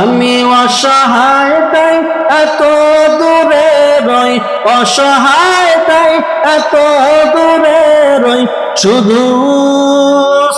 আমি অসহায় তাই এত দূরে রই, অসহায় তাই এত দূরে রই। শুধু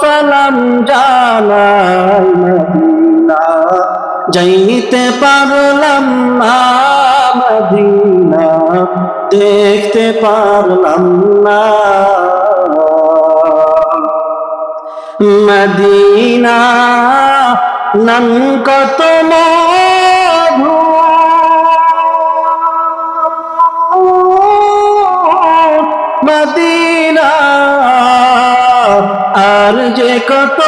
সালাম মদিনা, যাইতে পারলাম না মদিনা, দেখতে পারলাম না। মদিনা নাম কত মধু? মদিনা আর যে কত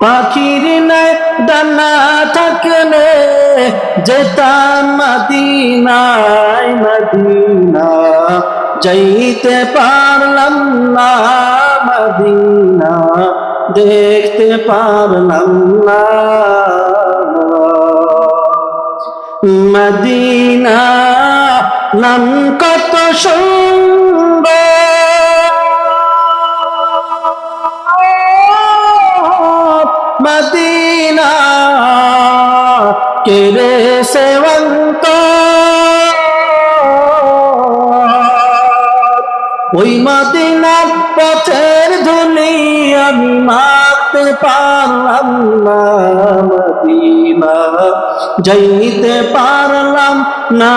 পাখির নাই ডানা থাকলে যেতাম মদিনায় মদিনা। যাইতে পারলাম না মদিনা দেখতে পারলাম না মদিনা। নাম কত সুন্দর। মদিনা কেরে সেবন্ত? ওই মদিনার পথের ধুলি আমি মারতে পারলাম না, মদিনা। যাইতে পারলাম না,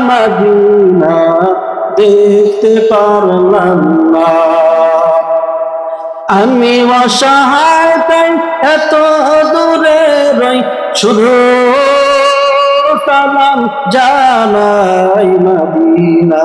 মদিনা। দেখতে পারলাম না। আমি অসহায় তাই এত দূরে রই, শুধু সালাম জানাই মদিনা।